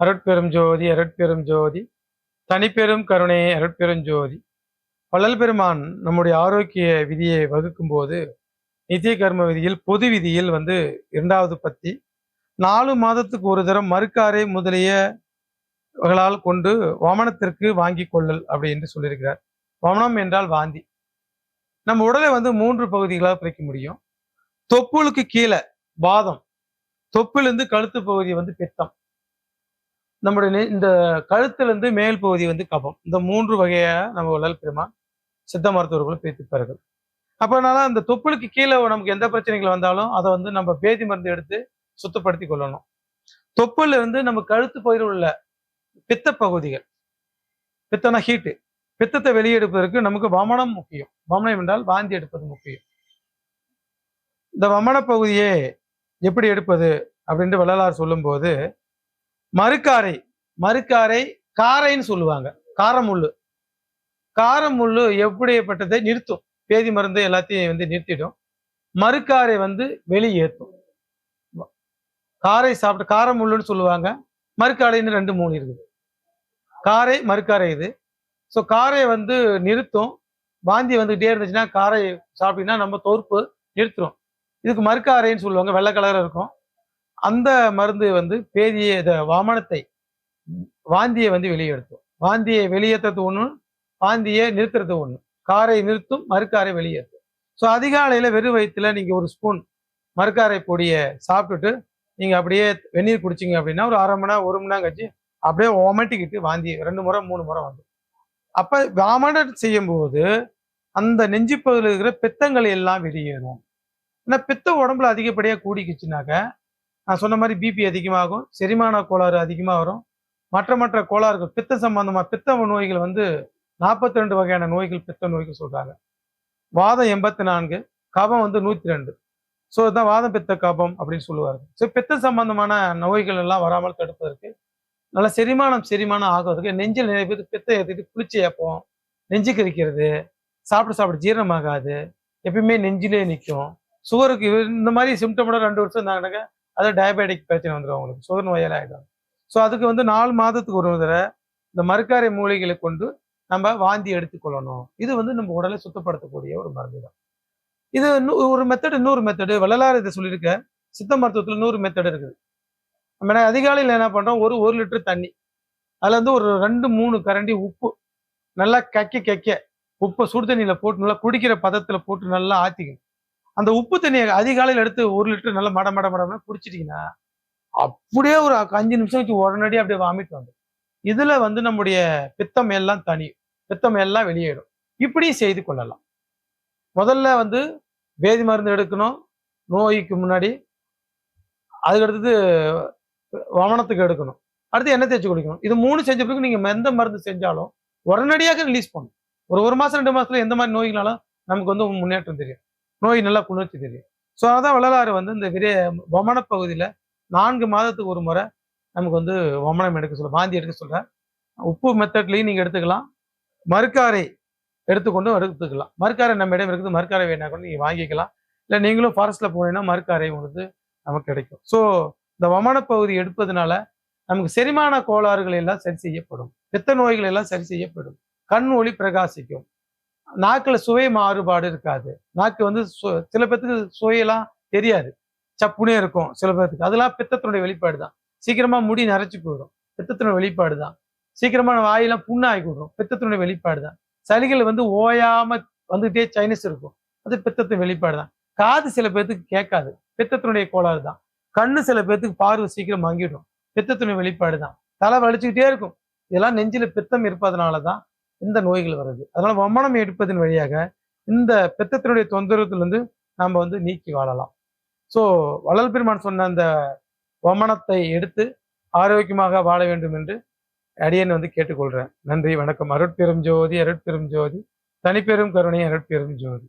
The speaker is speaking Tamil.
அருட்பெரும் ஜோதி அருட்பெரும் ஜோதி. தனிப்பெரும் கருணை அருட்பெரும் ஜோதி. வள்ளல் பெருமான் நம்முடைய ஆரோக்கிய விதியை வகுக்கும் போது நித்திய கர்ம விதியில் பொது விதியில் வந்து இரண்டாவது பத்தி நாலு மாதத்துக்கு ஒரு தரம் மறுக்காரை முதலிய வகளால் கொண்டு வமனத்திற்கு வாங்கி கொள்ளல் அப்படி என்று சொல்லியிருக்கிறார். வமனம் என்றால் வாந்தி. நம்ம உடலை வந்து மூன்று பகுதிகளாக பிரிக்க முடியும். தொப்புளுக்கு கீழே பாதம் தொப்பிலிருந்து கழுத்து பகுதி வந்து பித்தம். நம்முடைய நெ- இந்த கழுத்துல இருந்து மேல் பகுதி வந்து கபம். இந்த மூன்று வகையா நம்ம உடல் பெருமான் சித்த மருத்துவர்களும் பிரித்திருப்பார்கள். அப்பனால அந்த தொப்புளுக்கு கீழே நமக்கு எந்த பிரச்சனைகள் வந்தாலும் அதை வந்து நம்ம பேதி மருந்து எடுத்து சுத்தப்படுத்தி கொள்ளணும். தொப்புல இருந்து நம்ம கழுத்து பகுதியில் உள்ள பித்த பகுதிகள் பித்தனா ஹீட்டு பித்தத்தை வெளியெடுப்பதற்கு நமக்கு வமனம் முக்கியம். வமனம் என்றால் வாந்தி எடுப்பது முக்கியம். இந்த வமன பகுதியை எப்படி எடுப்பது அப்படின்ட்டு வள்ளலார் சொல்லும்போது மறுக்காரை மறுக்காரை காரைன்னு சொல்லுவாங்க. காரமுள்ளு. காரமுள்ளு எப்படிப்பட்டதை நிறுத்தும். பேதி மருந்து எல்லாத்தையும் வந்து நிறுத்திடும். மறுக்காரை வந்து வெளியேற்றும். காரை சாப்பிட்டு காரமுள்ளுன்னு சொல்லுவாங்க. மறுக்காரைன்னு ரெண்டு மூணு இருக்குது. காரை மறுக்காரை இது. ஸோ காரை வந்து நிறுத்தும். வாந்தி வந்துகிட்டே இருந்துச்சுன்னா காரை சாப்பிட்டீங்கன்னா நம்ம தோற்பு நிறுத்துறோம். இதுக்கு மறுக்காரைன்னு சொல்லுவாங்க. வெள்ளை கலரில் இருக்கும். அந்த மருந்து வந்து பேதியை இத வாமனத்தை வாந்தியை வந்து வெளியெடுத்தோம் வாந்தியை வெளியேற்றுறது ஒன்று வாந்தியை நிறுத்துறது ஒண்ணு. காரை நிறுத்தும் மறுக்காரை வெளியேற்றும். ஸோ அதிகாலையில வெறும் வயிற்றுல நீங்க ஒரு ஸ்பூன் மறுக்காரை பொடியை சாப்பிட்டுட்டு நீங்க அப்படியே வெந்நீர் குடிச்சீங்க அப்படின்னா ஒரு அரை மணி நேரம் ஒரு மணி நேரம் கழிச்சு அப்படியே ஒமட்டிக்கிட்டு வாந்தி ரெண்டு முறை மூணு முறை வந்து. அப்போ வாமனம் செய்யும்போது அந்த நெஞ்சுப்பகுதியில் இருக்கிற பித்தங்கள் எல்லாம் வெளியேறும். ஏன்னா பித்த உடம்புல அதிகப்படியாக கூடிக்குச்சுனாக்க நான் சொன்ன மாதிரி பிபி அதிகமாகும் செரிமான கோளாறு அதிகமாக வரும். மற்ற மற்ற கோளாறுகள் பித்த சம்பந்தமாக பித்த நோய்கள் வந்து நாற்பத்தி ரெண்டு வகையான நோய்கள் பித்த நோய்கள் சொல்கிறாங்க வாதம் எண்பத்தி நான்கு கபம் வந்து நூற்றி ரெண்டு ஸோ இதுதான் வாதம் பித்த கபம் அப்படின்னு சொல்லுவாங்க ஸோ பித்த சம்பந்தமான நோய்கள் எல்லாம் வராமல் தடுப்பதற்கு நல்லா செரிமானம் செரிமானம் ஆகுறதுக்கு நெஞ்சில் நிறைய பித்த ஏற்றிட்டு குளிச்சு ஏப்போம் நெஞ்சு கரிக்கிறது சாப்பிட்டு சாப்பிட்டு ஜீரணமாகாது எப்பயுமே நெஞ்சிலே நிற்கும். சுகருக்கு இந்த மாதிரி சிம்டமோட ரெண்டு வருஷம் இருந்தாங்கன்னாக்க அது டயபெட்டிக் பிரச்சனை வந்துடும் அவங்களுக்கு. சுகர் நோயால் ஆகிடும் ஸோ அதுக்கு வந்து நாலு மாதத்துக்கு ஒரு தடவை இந்த மறுக்காரை மூலிகளை கொண்டு நம்ம வாந்தி எடுத்துக்கொள்ளணும் இது வந்து நம்ம உடலை சுத்தப்படுத்தக்கூடிய ஒரு மருந்து தான். இது ஒரு மெத்தடு இன்னொரு மெத்தடு வள்ளலார் இதை சொல்லியிருக்க. சித்த மருத்துவத்தில் நூறு மெத்தட் இருக்குது. நம்ம என்ன அதிகாலையில் என்ன பண்ணுறோம் ஒரு ஒரு லிட்டர் தண்ணி. அதில் வந்து ஒரு ரெண்டு மூணு கரண்டி உப்பு. நல்லா கக்க கக்க உப்பை சுடு தண்ணியில் போட்டு நல்லா குடிக்கிற பதத்தில் போட்டு நல்லா ஆற்றிக்கணும் அந்த உப்பு தண்ணியை அதிகாலையில் எடுத்து ஒரு லிட்டர் நல்லா மட மட மடம்னா குடிச்சிட்டீங்கன்னா அப்படியே ஒரு அஞ்சு நிமிஷம் வச்சு உடனடியாக அப்படியே வாமிட் வந்து இதுல வந்து நம்முடைய பித்தம் எல்லாம் தனி பித்தம் எல்லாம் வெளியேடும் இப்படியும் செய்து கொள்ளலாம். முதல்ல வந்து வேதி மருந்து எடுக்கணும். நோய்க்கு முன்னாடி அதுக்கடுத்தது வமனத்துக்கு எடுக்கணும். அடுத்து எண்ணெய் தேய்ச்சி குடிக்கணும். இது மூணு செஞ்ச பிறகு நீங்க எந்த மருந்து செஞ்சாலும் உடனடியாக ரிலீஸ் பண்ணும் ஒரு ஒரு மாசம் ரெண்டு மாசத்துல எந்த மாதிரி நோய்களாலும் நமக்கு வந்து முன்னேற்றம் தெரியும். நோய் நல்லா குளிர்ச்சி தெரியும். ஸோ அதான் வள்ளலாறு வந்து இந்த விரிய வமன பகுதியில் நான்கு மாதத்துக்கு ஒரு முறை நமக்கு வந்து வமனம் எடுக்க சொல்ல வாந்தி எடுக்க சொல்கிறேன் உப்பு மெத்தட்லையும் நீங்கள் எடுத்துக்கலாம். மறுக்காரை எடுத்துக்கொண்டு எடுத்துக்கலாம். மறுக்காரை நம்ம இடம் இருக்குது. மறுக்காரை வேணா கூட நீங்கள் வாங்கிக்கலாம். இல்லை நீங்களும் ஃபாரஸ்ட்டில் போனீங்கன்னா மறுக்காரை உங்களுக்கு நமக்கு கிடைக்கும். ஸோ இந்த வமன பகுதி எடுப்பதனால நமக்கு செரிமான கோளாறுகள் எல்லாம் சரி செய்யப்படும். பித்த நோய்கள் எல்லாம் சரி செய்யப்படும். கண் ஒளி பிரகாசிக்கும். நாக்குல சுவை மாறுபாடு இருக்காது. நாக்கு வந்து சு- சில பேர்த்துக்கு சுவையெல்லாம் தெரியாது. சப்புனே இருக்கும் சில பேர்த்துக்கு அதெல்லாம் பித்தத்தினுடைய வெளிப்பாடு தான் சீக்கிரமா முடி நரைச்சி போயிடும். பித்தத்தினுடைய வெளிப்பாடு தான் சீக்கிரமா வாயெல்லாம் புண்ணாகி விடும். பித்தத்தினுடைய வெளிப்பாடு தான் சளிகள் வந்து ஓயாம வந்துகிட்டே சைனஸ் இருக்கும். அது பித்தத்தின் வெளிப்பாடு தான் காது சில பேர்த்துக்கு கேட்காது. பித்தத்தினுடைய கோளாறு தான் கண்ணு சில பேர்த்துக்கு பார்வை சீக்கிரம் மங்கிடும். பித்தத்தினுடைய வெளிப்பாடு தான் தலை வலிச்சுக்கிட்டே இருக்கும். இதெல்லாம் நெஞ்சில பித்தம் இருப்பதனால தான் இந்த நோய்கள் வருது அதனால வமனம் எடுப்பதன் வழியாக இந்த பித்தத்தினுடைய தொந்தரவுலேருந்து நாம் வந்து நீக்கி வாழலாம். ஸோ வளல் பெருமான் சொன்ன அந்த வமனத்தை எடுத்து ஆரோக்கியமாக வாழ வேண்டும் என்று அடியன் வந்து கேட்டுக்கொள்கிறேன் நன்றி வணக்கம். அருட்பெரும் ஜோதி அருட்பெரும் ஜோதி. தனிப்பெரும் கருணை அருட்பெரும் ஜோதி.